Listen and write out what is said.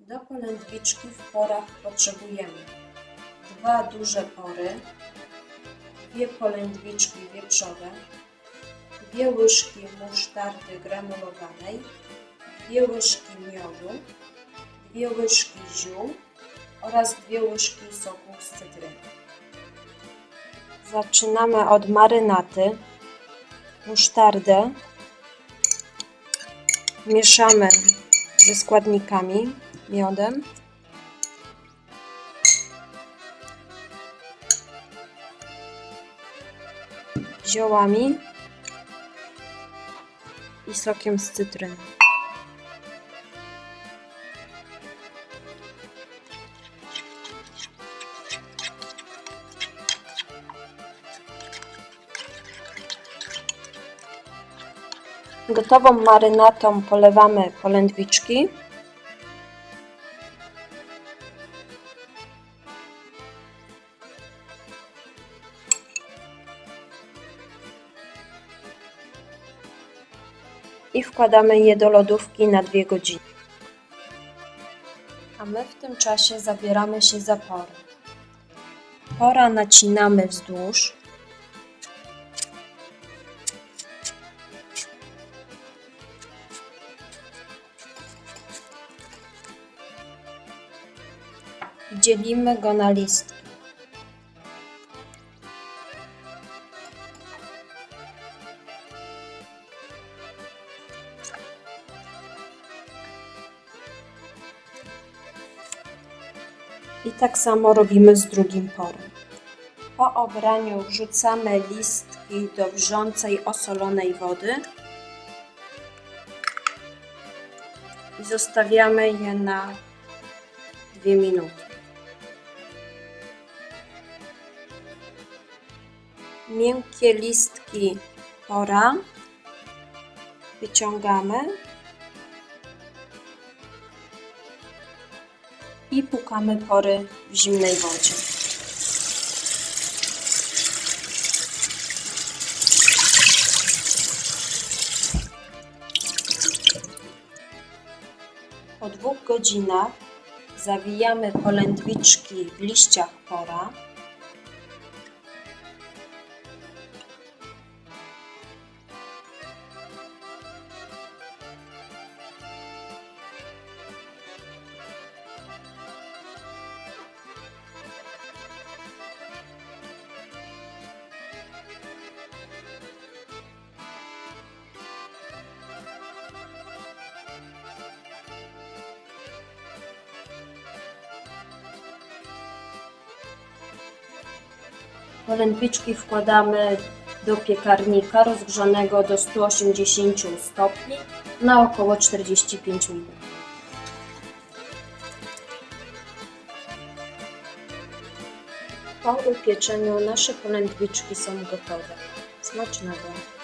Do polędwiczki w porach potrzebujemy dwa duże pory, dwie polędwiczki wieprzowe, dwie łyżki musztardy granulowanej, dwie łyżki miodu, dwie łyżki ziół oraz dwie łyżki soku z cytryny. Zaczynamy od marynaty. Musztardę mieszamy ze składnikami, miodem. Ziołami i sokiem z cytryny. Gotową marynatą polewamy polędwiczki. I wkładamy je do lodówki na 2 godziny. A my w tym czasie zabieramy się za porę. Pora nacinamy wzdłuż. dzielimy go na listki. I tak samo robimy z drugim porem. Po obraniu wrzucamy listki do wrzącej osolonej wody i zostawiamy je na 2 minuty. Miękkie listki pora wyciągamy i pukamy pory w zimnej wodzie. Po dwóch godzinach zawijamy polędwiczki w liściach pora. Polędwiczki wkładamy do piekarnika rozgrzanego do 180 stopni na około 45 minut. Po upieczeniu nasze polędwiczki są gotowe. Smacznego!